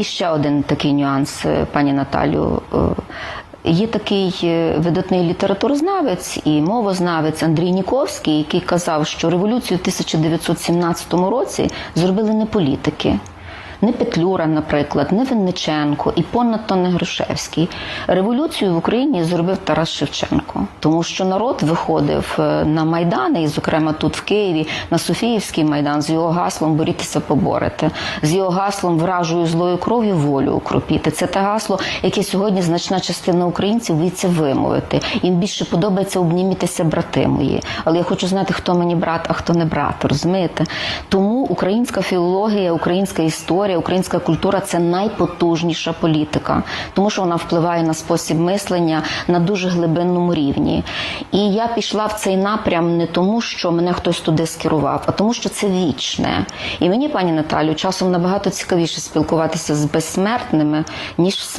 і ще один такий нюанс, е, пані Наталю. Е, Є такий е, видатний літературознавець і мовознавець Андрій Ніковський, який казав, що революцію в 1917 році зробили не політики. Не Петлюра, наприклад, не Винниченко і понадто не Грушевський. Революцію в Україні зробив Тарас Шевченко, тому що народ виходив е, на майдани, і, зокрема, тут в Києві, на Софіївський майдан з його гаслом борітися поборете, з його гаслом вражою злою кров'ю волю укропіти. Це те гасло, яке сьогодні значна частина українців боїться вимовити. Їм більше подобається обнімітися брати мої. Але я хочу знати, хто мені брат, а хто не брат. Розумієте? Тому українська філологія, українська історія, українська культура це найпотужніша політика, тому що вона впливає на спосіб мислення на дуже глибинному рівні. І я пішла в цей напрям не тому, що мене хтось туди скерував, а тому, що це вічне. І мені, пані Наталю, часом набагато цікавіше спілкуватися з безсмертними, ніж з